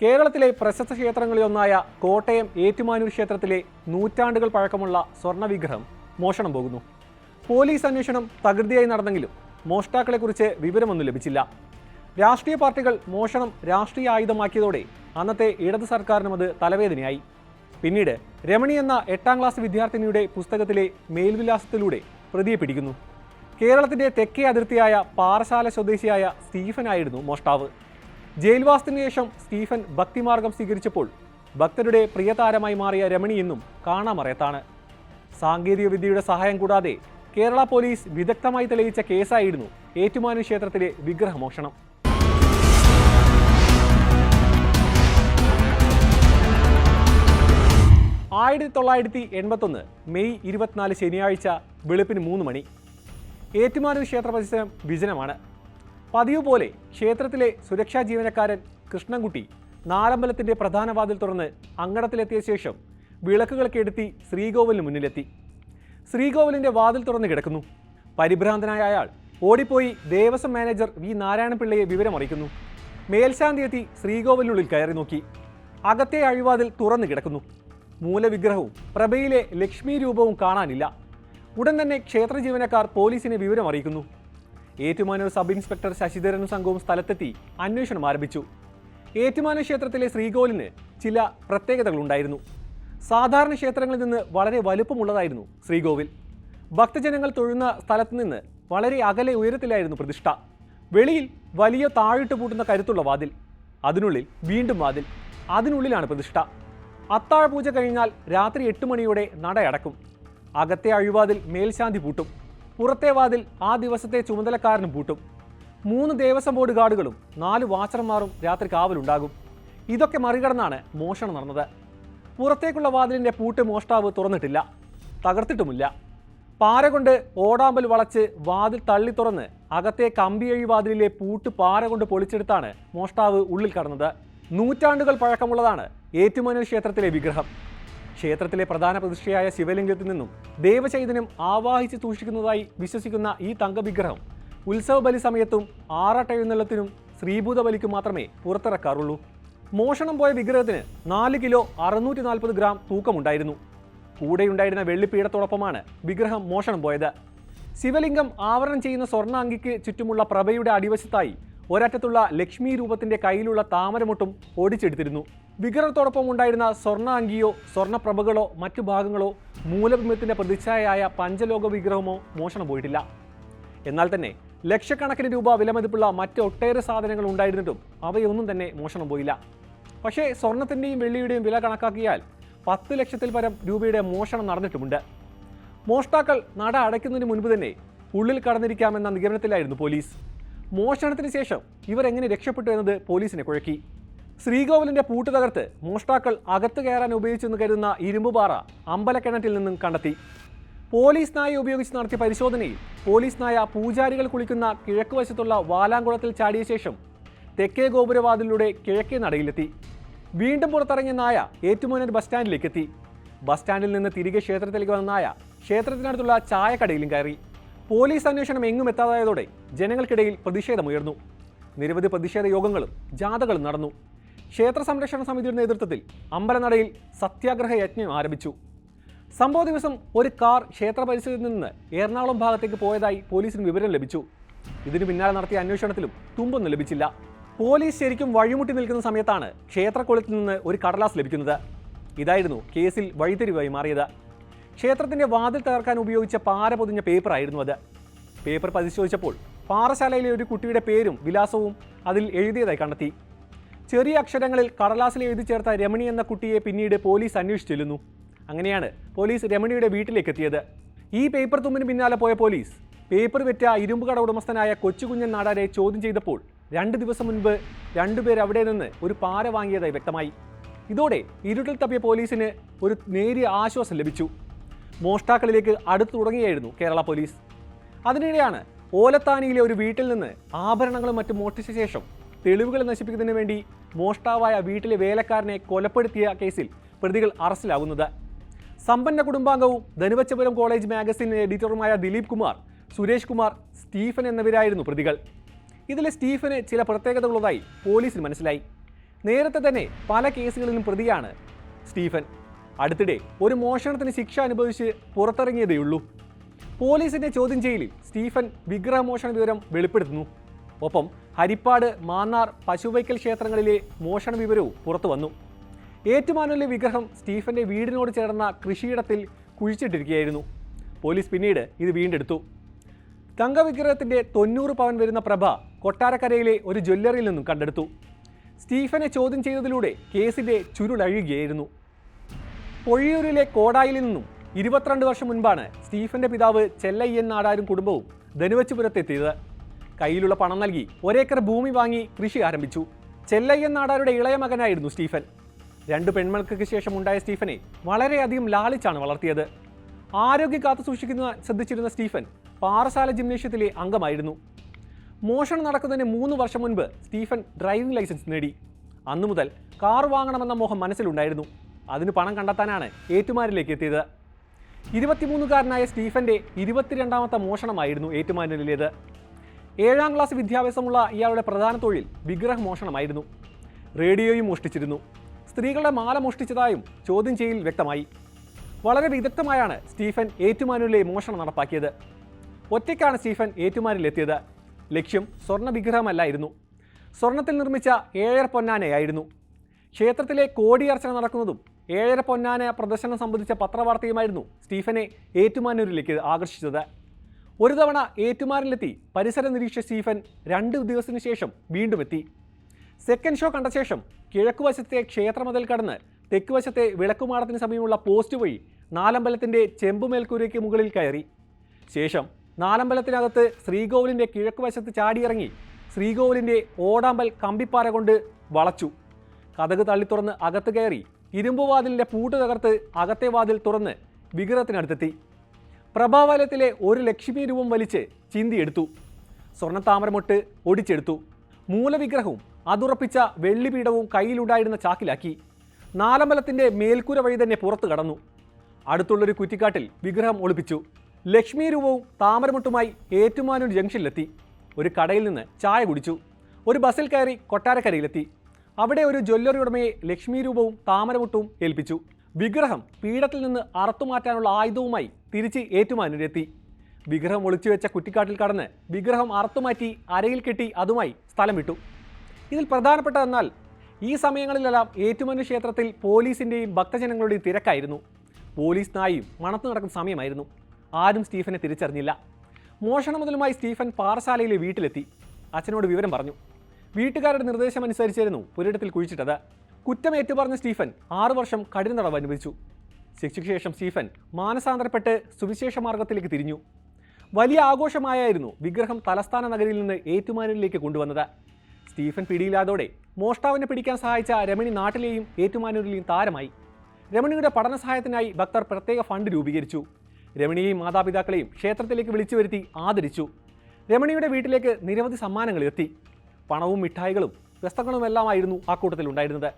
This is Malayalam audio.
കേരളത്തിലെ പ്രശസ്ത ക്ഷേത്രങ്ങളിലൊന്നായ കോട്ടയം ഏറ്റുമാനൂർ ക്ഷേത്രത്തിലെ നൂറ്റാണ്ടുകൾ പഴക്കമുള്ള സ്വർണവിഗ്രഹം മോഷണം പോകുന്നു. പോലീസ് അന്വേഷണം തകൃതിയായി നടന്നെങ്കിലും മോഷ്ടാക്കളെക്കുറിച്ച് വിവരമൊന്നും ലഭിച്ചില്ല. രാഷ്ട്രീയ പാർട്ടികൾ മോഷണം രാഷ്ട്രീയ ആയുധമാക്കിയതോടെ അന്നത്തെ ഇടത് സർക്കാരിനും അത് തലവേദനയായി. പിന്നീട് രമണി എന്ന എട്ടാം ക്ലാസ് വിദ്യാർത്ഥിനിയുടെ പുസ്തകത്തിലെ മേൽവിലാസത്തിലൂടെ പ്രതിയെ പിടിക്കുന്നു. കേരളത്തിന്റെ തെക്കേ അതിർത്തിയായ പാറശാല സ്വദേശിയായ സ്റ്റീഫനായിരുന്നു മോഷ്ടാവ്. ജയിൽവാസത്തിനു ശേഷം സ്റ്റീഫൻ ഭക്തിമാർഗം സ്വീകരിച്ചപ്പോൾ ഭക്തരുടെ പ്രിയതാരമായി മാറിയ രമണി ഇന്നും കാണാമറയത്താണ്. സാങ്കേതിക വിദ്യയുടെ സഹായം കൂടാതെ കേരള പോലീസ് വിദഗ്ധമായി തെളിയിച്ച കേസായിരുന്നു ഏറ്റുമാനു ക്ഷേത്രത്തിലെ വിഗ്രഹമോഷണം. ആയിരത്തി തൊള്ളായിരത്തി എൺപത്തൊന്ന് മെയ് ഇരുപത്തിനാല് ശനിയാഴ്ച വെളുപ്പിന് മൂന്ന് മണി. ഏറ്റുമാനൂർ ക്ഷേത്ര പരിസരം വിജനമാണ്. പതിവ് പോലെ ക്ഷേത്രത്തിലെ സുരക്ഷാ ജീവനക്കാരൻ കൃഷ്ണൻകുട്ടി നാലമ്പലത്തിന്റെ പ്രധാന വാതിൽ തുറന്ന് അങ്കണത്തിലെത്തിയ ശേഷം വിളക്കുകൾ കെടുത്തി ശ്രീകോവിലിന് മുന്നിലെത്തി. ശ്രീകോവിലിന്റെ വാതിൽ തുറന്ന് കിടക്കുന്നു. പരിഭ്രാന്തനായ അയാൾ ഓടിപ്പോയി ദേവസ്വം മാനേജർ വി നാരായണപിള്ളയെ വിവരമറിയിക്കുന്നു. മേൽശാന്തി എത്തി ശ്രീകോവിലിനുള്ളിൽ കയറി നോക്കി. അകത്തെ അഴിവാതിൽ തുറന്നു കിടക്കുന്നു. മൂലവിഗ്രഹവും പ്രഭയിലെ ലക്ഷ്മി രൂപവും കാണാനില്ല. ഉടൻ തന്നെ ക്ഷേത്ര ജീവനക്കാർ പോലീസിനെ വിവരം അറിയിക്കുന്നു ഏറ്റുമാനൂർ സബ് ഇൻസ്പെക്ടർ ശശിധരനും സംഘവും സ്ഥലത്തെത്തി അന്വേഷണം ആരംഭിച്ചു. ഏറ്റുമാനൂർ ക്ഷേത്രത്തിലെ ശ്രീകോവിലിന് ചില പ്രത്യേകതകളുണ്ടായിരുന്നു. സാധാരണ ക്ഷേത്രങ്ങളിൽ നിന്ന് വളരെ വലുപ്പമുള്ളതായിരുന്നു ശ്രീകോവിൽ. ഭക്തജനങ്ങൾ തൊഴുന്ന സ്ഥലത്ത് നിന്ന് വളരെ അകലെ ഉയരത്തിലായിരുന്നു പ്രതിഷ്ഠ. വെളിയിൽ വലിയ താഴിട്ട് പൂട്ടുന്ന കരുത്തുള്ള വാതിൽ അതിനുള്ളിൽ വീണ്ടും വാതിൽ അതിനുള്ളിലാണ് പ്രതിഷ്ഠ. അത്താഴ പൂജ കഴിഞ്ഞാൽ രാത്രി എട്ട് മണിയോടെ നട അടക്കും അകത്തെ അഴിവാതിൽ മേൽശാന്തി പൂട്ടും. പുറത്തെ വാതിൽ ആ ദിവസത്തെ ചുമതലക്കാരനും പൂട്ടും. മൂന്ന് ദേവസ്വം ബോർഡ് ഗാർഡുകളും നാല് വാച്ചർമാരും രാത്രി കാവലുണ്ടാകും. ഇതൊക്കെ മറികടന്നാണ് മോഷണം നടന്നത്. പുറത്തേക്കുള്ള വാതിലിന്റെ പൂട്ട് മോഷ്ടാവ് തുറന്നിട്ടില്ല. തകർത്തിട്ടുമില്ല. പാര കൊണ്ട് ഓടാമ്പൽ വളച്ച് വാതിൽ തള്ളി തുറന്ന് അകത്തെ കമ്പിയഴി വാതിലിലെ പൂട്ട് പാര കൊണ്ട് പൊളിച്ചെടുത്താണ് മോഷ്ടാവ് ഉള്ളിൽ കടന്നത്. നൂറ്റാണ്ടുകൾ പഴക്കമുള്ളതാണ് ഏറ്റുമാനൂർ ക്ഷേത്രത്തിലെ വിഗ്രഹം. ക്ഷേത്രത്തിലെ പ്രധാന പ്രതിഷ്ഠയായ ശിവലിംഗത്തിൽ നിന്നും ദേവചൈതന്യം ആവാഹിച്ച് സൂക്ഷിക്കുന്നതായി വിശ്വസിക്കുന്ന ഈ തങ്കവിഗ്രഹം ഉത്സവ ബലി സമയത്തും ആറാട്ടെഴുന്നള്ളത്തിനും ശ്രീഭൂത ബലിക്കും മാത്രമേ പുറത്തിറക്കാറുള്ളൂ. മോഷണം പോയ വിഗ്രഹത്തിന് നാല് കിലോ അറുന്നൂറ്റി നാൽപ്പത് ഗ്രാം തൂക്കമുണ്ടായിരുന്നു. കൂടെയുണ്ടായിരുന്ന വെള്ളിപ്പീഠത്തോടൊപ്പമാണ് വിഗ്രഹം മോഷണം പോയത്. ശിവലിംഗം ആവരണം ചെയ്യുന്ന സ്വർണാങ്കിക്ക് ചുറ്റുമുള്ള പ്രഭയുടെ അടിവശത്തായി ഒരറ്റത്തുള്ള ലക്ഷ്മി രൂപത്തിന്റെ കയ്യിലുള്ള താമരമുട്ടും ഓടിച്ചെടുത്തിരുന്നു. വിഗ്രഹത്തോടൊപ്പം ഉണ്ടായിരുന്ന സ്വർണ അങ്കിയോ സ്വർണപ്രഭകളോ മറ്റു ഭാഗങ്ങളോ മൂലബിംബത്തിന്റെ പ്രതിച്ഛായയായ പഞ്ചലോക വിഗ്രഹമോ മോഷണം പോയിട്ടില്ല. എന്നാൽ തന്നെ ലക്ഷക്കണക്കിന് രൂപ വിലമതിപ്പുള്ള മറ്റ് ഒട്ടേറെ സാധനങ്ങൾ ഉണ്ടായിരുന്നിട്ടും അവയൊന്നും തന്നെ മോഷണം പോയില്ല. പക്ഷേ സ്വർണത്തിന്റെയും വെള്ളിയുടെയും വില കണക്കാക്കിയാൽ പത്ത് ലക്ഷത്തിൽ പരം രൂപയുടെ മോഷണം നടന്നിട്ടുമുണ്ട്. മോഷ്ടാക്കൾ നട അടയ്ക്കുന്നതിന് മുൻപ് തന്നെ ഉള്ളിൽ കടന്നിരിക്കാമെന്ന നിഗമനത്തിലായിരുന്നു പോലീസ്. മോഷണത്തിന് ശേഷം ഇവരെങ്ങനെ രക്ഷപ്പെട്ടു എന്നത് പോലീസിനെ കുഴക്കി. ശ്രീകോവിലിന്റെ പൂട്ട് തകർത്ത് മോഷ്ടാക്കൾ അകത്ത് കയറാൻ ഉപയോഗിച്ചെന്ന് കരുതുന്ന ഇരുമ്പുപാറ അമ്പലക്കിണറ്റിൽ നിന്നും കണ്ടെത്തി. പോലീസ് നായ ഉപയോഗിച്ച് നടത്തിയ പരിശോധനയിൽ പോലീസ് നായ പൂജാരികൾ കുളിക്കുന്ന കിഴക്കുവശത്തുള്ള വാലാങ്കുളത്തിൽ ചാടിയ ശേഷം തെക്കേ ഗോപുരവാതിലൂടെ കിഴക്കേ നടയിലെത്തി. വീണ്ടും പുറത്തിറങ്ങിയ നായ ഏറ്റുമാനൂർ ബസ് സ്റ്റാൻഡിലേക്ക് എത്തി ബസ് സ്റ്റാൻഡിൽ നിന്ന് തിരികെ ക്ഷേത്രത്തിലേക്ക് വന്ന നായ ക്ഷേത്രത്തിനടുത്തുള്ള ചായക്കടയിലും കയറി. പോലീസ് അന്വേഷണം എങ്ങും എത്താതായതോടെ ജനങ്ങൾക്കിടയിൽ പ്രതിഷേധമുയർന്നു. നിരവധി പ്രതിഷേധ യോഗങ്ങളും ജാഥകളും നടന്നു. ക്ഷേത്ര സംരക്ഷണ സമിതിയുടെ നേതൃത്വത്തിൽ അമ്പലനടയിൽ സത്യാഗ്രഹ യജ്ഞം ആരംഭിച്ചു. സംഭവ ദിവസം ഒരു കാർ ക്ഷേത്ര പരിസരത്ത് നിന്ന് എറണാകുളം ഭാഗത്തേക്ക് പോയതായി പോലീസിന് വിവരം ലഭിച്ചു. ഇതിനു പിന്നാലെ നടത്തിയ അന്വേഷണത്തിലും തുമ്പൊന്നും ലഭിച്ചില്ല. പോലീസ് ശരിക്കും വഴിമുട്ടി നിൽക്കുന്ന സമയത്താണ് ക്ഷേത്രക്കുളത്തിൽ നിന്ന് ഒരു കടലാസ് ലഭിക്കുന്നത്. ഇതായിരുന്നു കേസിൽ വഴിത്തിരിവായി മാറിയത്. ക്ഷേത്രത്തിന്റെ വാതിൽ തകർക്കാൻ ഉപയോഗിച്ച പാര പൊതിഞ്ഞ പേപ്പറായിരുന്നു അത്. പേപ്പർ പരിശോധിച്ചപ്പോൾ പാറശാലയിലെ ഒരു കുട്ടിയുടെ പേരും വിലാസവും അതിൽ എഴുതിയതായി കണ്ടെത്തി. ചെറിയ അക്ഷരങ്ങളിൽ കടലാസിൽ എഴുതി ചേർത്ത രമണി എന്ന കുട്ടിയെ പിന്നീട് പോലീസ് അന്വേഷിച്ചിരുന്നു. അങ്ങനെയാണ് പോലീസ് രമണിയുടെ വീട്ടിലേക്ക് എത്തിയത്. ഈ പേപ്പർ തുമ്പിന് പിന്നാലെ പോയ പോലീസ് പേപ്പർ വെറ്റ ഇരുമ്പ് കട ഉടമസ്ഥനായ കൊച്ചുകുഞ്ഞൻ നാടാരെ ചോദ്യം ചെയ്തപ്പോൾ രണ്ട് ദിവസം മുൻപ് രണ്ടുപേർ അവിടെ നിന്ന് ഒരു പാര വാങ്ങിയതായി വ്യക്തമായി. ഇതോടെ ഇരുട്ടിൽ തപ്പിയ പോലീസിന് ഒരു നേരിയ ആശ്വാസം ലഭിച്ചു. മോഷ്ടാക്കളിലേക്ക് അടുത്തു തുടങ്ങിയായിരുന്നു കേരള പോലീസ്. അതിനിടെയാണ് ഓലത്താനിയിലെ ഒരു വീട്ടിൽ നിന്ന് ആഭരണങ്ങളും മറ്റും മോഷ്ടിച്ച ശേഷം തെളിവുകൾ നശിപ്പിക്കുന്നതിന് വേണ്ടി മോഷ്ടാവായ വീട്ടിലെ വേലക്കാരനെ കൊലപ്പെടുത്തിയ കേസിൽ പ്രതികൾ അറസ്റ്റിലാകുന്നത്. സമ്പന്ന കുടുംബാംഗവും ധനുവച്ചപുരം കോളേജ് മാഗസിൻ എഡിറ്ററുമായ ദിലീപ് കുമാർ സുരേഷ് കുമാർ സ്റ്റീഫൻ എന്നിവരായിരുന്നു പ്രതികൾ. ഇതിലെ സ്റ്റീഫന് ചില പ്രത്യേകതകളുള്ളതായി പോലീസിന് മനസ്സിലായി. നേരത്തെ തന്നെ പല കേസുകളിലും പ്രതിയാണ് സ്റ്റീഫൻ. അടുത്തിടെ ഒരു മോഷണത്തിന് ശിക്ഷ അനുഭവിച്ച് പുറത്തിറങ്ങിയതേയുള്ളൂ. പോലീസിന്റെ ചോദ്യം ചെയ്യലിൽ സ്റ്റീഫൻ വിഗ്രഹമോഷണ വിവരം വെളിപ്പെടുത്തുന്നു. ഒപ്പം ഹരിപ്പാട് മാന്നാർ പശുവൈക്കൽ ക്ഷേത്രങ്ങളിലെ മോഷണ വിവരവും പുറത്തു വന്നു ഏറ്റുമാനൂരിലെ വിഗ്രഹം സ്റ്റീഫന്റെ വീടിനോട് ചേർന്ന കൃഷിയിടത്തിൽ കുഴിച്ചിട്ടിരിക്കുകയായിരുന്നു. പോലീസ് പിന്നീട് ഇത് വീണ്ടെടുത്തു. തങ്കവിഗ്രഹത്തിന്റെ തൊണ്ണൂറ് പവൻ വരുന്ന പ്രഭ കൊട്ടാരക്കരയിലെ ഒരു ജ്വല്ലറിയിൽ നിന്നും കണ്ടെടുത്തു. സ്റ്റീഫനെ ചോദ്യം ചെയ്തതിലൂടെ കേസിന്റെ ചുരുളഴുകയായിരുന്നു പൊഴിയൂരിലെ കോടായിൽ നിന്നും ഇരുപത്തിരണ്ട് വർഷം മുൻപാണ് സ്റ്റീഫന്റെ പിതാവ് ചെല്ലയ്യൻ നാടാരും കുടുംബവും ധനുവച്ചുപുരത്തെത്തിയത്. കയ്യിലുള്ള പണം നൽകി ഒരേക്കർ ഭൂമി വാങ്ങി കൃഷി ആരംഭിച്ചു. ചെല്ലയ്യൻ നാടാരുടെ ഇളയ മകനായിരുന്നു സ്റ്റീഫൻ. രണ്ട് പെൺമക്കൾക്ക് ശേഷം ഉണ്ടായ സ്റ്റീഫനെ വളരെയധികം ലാളിച്ചാണ് വളർത്തിയത്. ആരോഗ്യം കാത്തു സൂക്ഷിക്കുന്ന ശ്രദ്ധിച്ചിരുന്ന സ്റ്റീഫൻ പാറശാല ജിംനേഷ്യത്തിലെ അംഗമായിരുന്നു. മോഷണം നടക്കുന്നതിന് മൂന്ന് വർഷം മുൻപ് സ്റ്റീഫൻ ഡ്രൈവിംഗ് ലൈസൻസ് നേടി. അന്നു മുതൽ കാർ വാങ്ങണമെന്ന മോഹം മനസ്സിലുണ്ടായിരുന്നു. അതിന് പണം കണ്ടെത്താനാണ് ഏറ്റുമാരിലേക്ക് എത്തിയത്. ഇരുപത്തിമൂന്നുകാരനായ സ്റ്റീഫന്റെ ഇരുപത്തിരണ്ടാമത്തെ മോഷണമായിരുന്നു ഏറ്റുമാനൂരിലേത് ഏഴാം ക്ലാസ് വിദ്യാഭ്യാസമുള്ള ഇയാളുടെ പ്രധാന തൊഴിൽ വിഗ്രഹ മോഷണമായിരുന്നു റേഡിയോയും മോഷ്ടിച്ചിരുന്നു. സ്ത്രീകളുടെ മാല മോഷ്ടിച്ചതായും ചോദ്യം ചെയ്യൽ വ്യക്തമായി. വളരെ വിദഗ്ധമായാണ് സ്റ്റീഫൻ ഏറ്റുമാനൂരിലെ മോഷണം നടപ്പാക്കിയത്. ഒറ്റയ്ക്കാണ് സ്റ്റീഫൻ ഏറ്റുമാനിലെത്തിയത് ലക്ഷ്യം സ്വർണ വിഗ്രഹമല്ലായിരുന്നു സ്വർണത്തിൽ നിർമ്മിച്ച ഏഴര പൊന്നാനയായിരുന്നു. ക്ഷേത്രത്തിലെ കോടിയർച്ചന നടക്കുന്നതും ഏഴര പൊന്നാന പ്രദർശനം സംബന്ധിച്ച പത്രവാർത്തയുമായിരുന്നു സ്റ്റീഫനെ ഏറ്റുമാനൂരിലേക്ക് ആകർഷിച്ചത്. ഒരു തവണ ഏറ്റുമാറിലെത്തി പരിസരം നിരീക്ഷിച്ച സ്റ്റീഫൻ രണ്ട് ദിവസത്തിനു ശേഷം വീണ്ടും എത്തി. സെക്കൻഡ് ഷോ കണ്ട ശേഷം കിഴക്കുവശത്തെ ക്ഷേത്രമതിൽ കടന്ന് തെക്കുവശത്തെ വിളക്കുമാടത്തിന് സമീപമുള്ള പോസ്റ്റ് വഴി നാലമ്പലത്തിന്റെ ചെമ്പുമേൽക്കൂരയ്ക്ക് മുകളിൽ കയറി. ശേഷം നാലമ്പലത്തിനകത്ത് ശ്രീകോവിലിന്റെ കിഴക്കുവശത്ത് ചാടിയിറങ്ങി ശ്രീകോവിലിന്റെ ഓടാമ്പൽ കമ്പിപ്പാറ കൊണ്ട് വളച്ചു. കഥക് തള്ളിത്തുറന്ന് അകത്ത് കയറി ഇരുമ്പുവാതിലിന്റെ പൂട്ട് തകർത്ത് അകത്തെ വാതിൽ തുറന്ന് വിഗ്രഹത്തിനടുത്തെത്തി. പ്രഭാവലയത്തിലെ ഒരു ലക്ഷ്മി രൂപം വലിച്ച് ചിന്തിയെടുത്തു. സ്വർണത്താമരമൊട്ട് ഒടിച്ചെടുത്തു. മൂലവിഗ്രഹവും അതുറപ്പിച്ച വെള്ളിപീഠവും കയ്യിലുണ്ടായിരുന്ന ചാക്കിലാക്കി. നാലമ്പലത്തിന്റെ മേൽക്കൂര വഴി തന്നെ പുറത്തു കടന്നു. അടുത്തുള്ളൊരു കുറ്റിക്കാട്ടിൽ വിഗ്രഹം ഒളിപ്പിച്ചു. ലക്ഷ്മി രൂപവും താമരമുട്ടുമായി ഏറ്റുമാനൂർ ജംഗ്ഷനിലെത്തി. ഒരു കടയിൽ നിന്ന് ചായ കുടിച്ചു. ഒരു ബസ്സിൽ കയറി കൊട്ടാരക്കരയിലെത്തി. അവിടെ ഒരു ജ്വല്ലറി ഉടമയെ ലക്ഷ്മി രൂപവും താമരമുട്ടും ഏൽപ്പിച്ചു. വിഗ്രഹം പീഠത്തിൽ നിന്ന് അറുത്തുമാറ്റാനുള്ള ആയുധവുമായി തിരിച്ച് ഏറ്റുമാനൂരെത്തി. വിഗ്രഹം ഒളിച്ചു വെച്ച കുറ്റിക്കാട്ടിൽ കടന്ന് വിഗ്രഹം അറുത്തുമാറ്റി അരയിൽ കെട്ടി അതുമായി സ്ഥലം വിട്ടു ഇതിൽ പ്രധാനപ്പെട്ടതെന്നാൽ ഈ സമയങ്ങളിലെല്ലാം ഏറ്റുമാനൂർ ക്ഷേത്രത്തിൽ പോലീസിന്റെയും ഭക്തജനങ്ങളുടെയും തിരക്കായിരുന്നു. പോലീസ് നായും മണത്തു നടക്കുന്ന സമയമായിരുന്നു. ആരും സ്റ്റീഫനെ തിരിച്ചറിഞ്ഞില്ല. മോഷണ മുതലുമായി സ്റ്റീഫൻ പാറശാലയിലെ വീട്ടിലെത്തി. അച്ഛനോട് വിവരം പറഞ്ഞു. വീട്ടുകാരുടെ നിർദ്ദേശമനുസരിച്ചായിരുന്നു പുരയിടത്തിൽ കുഴിച്ചിട്ടത്. കുറ്റം ഏറ്റുപറഞ്ഞ സ്റ്റീഫൻ ആറു വർഷം കഠിന തടവ് അനുവദിച്ചു ശിക്ഷയ്ക്ക് ശേഷം സ്റ്റീഫൻ മാനസാന്തരപ്പെട്ട് സുവിശേഷ മാർഗത്തിലേക്ക് തിരിഞ്ഞു. വലിയ ആഘോഷമായായിരുന്നു വിഗ്രഹം തലസ്ഥാന നഗരിയിൽ നിന്ന് ഏറ്റുമാനൂരിലേക്ക് കൊണ്ടുവന്നത്. സ്റ്റീഫൻ പിടിയില്ലാതോടെ മോഷ്ടാവിനെ പിടിക്കാൻ സഹായിച്ച രമണി നാട്ടിലെയും ഏറ്റുമാനൂരിലെയും താരമായി. രമണിയുടെ പഠന സഹായത്തിനായി ഭക്തർ പ്രത്യേക ഫണ്ട് രൂപീകരിച്ചു. രമണിയെയും മാതാപിതാക്കളെയും ക്ഷേത്രത്തിലേക്ക് വിളിച്ചു വരുത്തി ആദരിച്ചു. രമണിയുടെ വീട്ടിലേക്ക് നിരവധി സമ്മാനങ്ങൾ എത്തി. പണവും മിഠായികളും വസ്ത്രങ്ങളുമെല്ലാമായിരുന്നു ആ കൂട്ടത്തിൽ ഉണ്ടായിരുന്നത്